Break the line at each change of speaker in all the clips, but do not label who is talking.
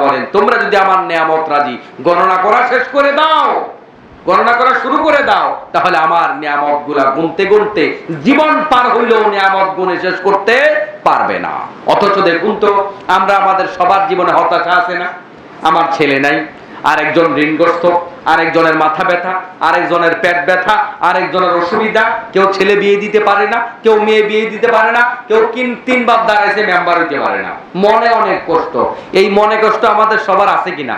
বলেন, তোমরা যদি আমার নিয়ামত রাজি, গণনা করা শেষ করে দাও। গণনা করা শুরু করে দাও। তাহলে আমার নিয়ামতগুলা গুনতে গুনতে জীবন পার হইলেও নিয়ামত গুনে শেষ করতে পারবে না। অথচ দেখুন তো, আমরা আমাদের সবার জীবনে হতাশা আছে না? আমার ছেলে নাই আরেকজন ঋণগ্রস্ত, আরেকজনের মাথা ব্যথা, আরেকজনের পেট ব্যথা, আরেকজনের অসুবিধা। কেউ ছেলে বিয়ে দিতে পারে না, কেউ মেয়ে বিয়ে দিতে পারে না, কেউ কিন তিনবার দাঁড়াইছে মেম্বার হইতে পারে না। মনে অনেক কষ্ট। এই মনে কষ্ট আমাদের সবার আছে কিনা?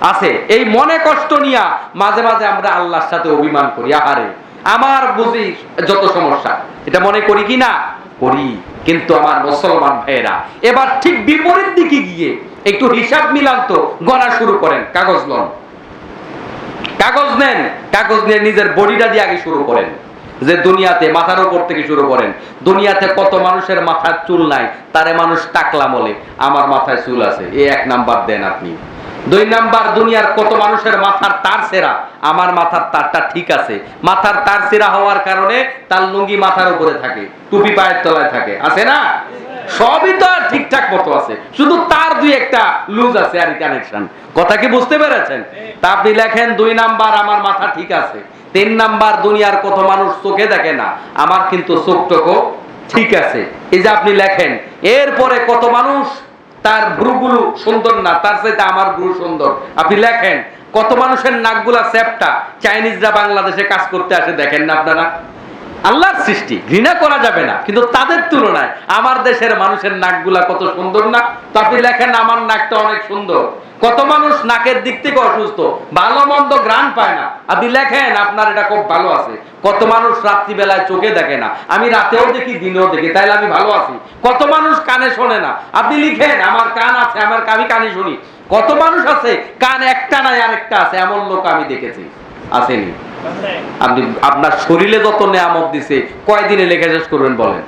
আছে। এই মনে কষ্ট নিয়া মাঝে মাঝে আমরা আল্লাহর সাথে অভিমান করি। আহারে, আমার বুঝি যত সমস্যা। এটা মনে করি কি না? করি। কিন্তু আমার মুসলমান ভাইয়েরা, এবার ঠিক বিপরীত দিকে গিয়ে একটু হিসাব মিলান তো গণা শুরু করেন, কাগজ লন। কাগজ নেন, কাগজ নিয়ে নিজের বডিটা দিয়ে আগে শুরু করেন। যে দুনিয়াতে মাথার উপর থেকে শুরু করেন। দুনিয়াতে কত মানুষের মাথার চুল নাই, তারে মানুষ টাকলা বলে, আমার মাথায় চুল আছে, এ এক নাম্বার দেন আপনি। দুই নাম্বার, দুনিয়ার কত মানুষের মাথার তার সেরা? আমার মাথার তারটা ঠিক আছে। মাথার তার সেরা হওয়ার কারণে তার লুঙ্গি মাথার উপরে থাকে, টুপি পায়ের তলায় থাকে। আছে না? সবই তো ঠিকঠাক মতো আছে। শুধু তার দুই একটা লুজ আছে আর কানেকশন কথা কি বুঝতে পেরেছেন? তা আপনি লেখেন, দুই নাম্বার, আমার মাথা ঠিক আছে। তিন নাম্বার, দুনিয়ার কত মানুষ চোখে দেখে না, আমার কিন্তু চোখটুকু ঠিক আছে। এই যে আপনি লেখেন, এরপরে কত মানুষ তার ভ্রুগুলো সুন্দর না, তার চাইতে আমার ভ্রু সুন্দর। আপনি লেখেন, কত মানুষের নাকগুলা সেপটা চাইনিজরা বাংলাদেশে কাজ করতে আসে, দেখেন না আপনারা? আল্লাহর সৃষ্টি, ঘৃণা করা যাবে না। কিন্তু তাদের তুলনায় আমার দেশের মানুষের নাকগুলা কত সুন্দর না? তো আপনি লেখেন আমার নাকটা অনেক সুন্দর। কত মানুষ নাকের দিক থেকে অসুস্থ, ভালো মন্দ গ্রান পায় না। আপনি লেখেন আপনার এটা খুব ভালো আছে। কত মানুষ রাত্রিবেলায় চোখে দেখে না। আমি রাতেও দেখি, দিনেও দেখি, তাইলে আমি ভালো আছি। কত মানুষ কানে শোনে না। আপনি লিখেন, আমার কান আছে, আমার আমি কানে শুনি। কত মানুষ আছে, কান একটা নাই, আরেকটা আছে, এমন লোক আমি দেখেছি। আসেনি। আপনি আপনার শরীরে যত নেয়ামত দিছে কয়দিনে লেখা শেষ করবেন বলেন?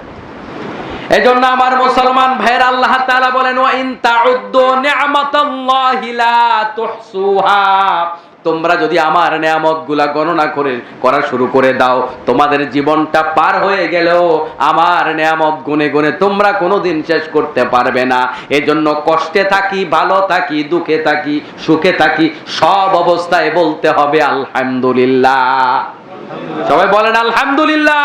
এই জন্য আমার মুসলমান ভাইয়ের আল্লাহ তাআলা বলেন ওয়া ইন তাউদ্দু নি'মাতাল্লাহি লা তুহসুহা। তোমরা যদি আমার নিয়ামতগুলা গণনা করে, করা শুরু করে দাও, তোমাদের জীবনটা পার হয়ে গেলেও আমার নিয়ামত গুনে গুনে তোমরা কোনোদিন শেষ করতে পারবে না। এজন্য কষ্টে থাকি, ভালো থাকি, দুঃখে থাকি, সুখে থাকি, সব অবস্থায় বলতে হবে আলহামদুলিল্লাহ। সবাই বলেন আলহামদুলিল্লাহ।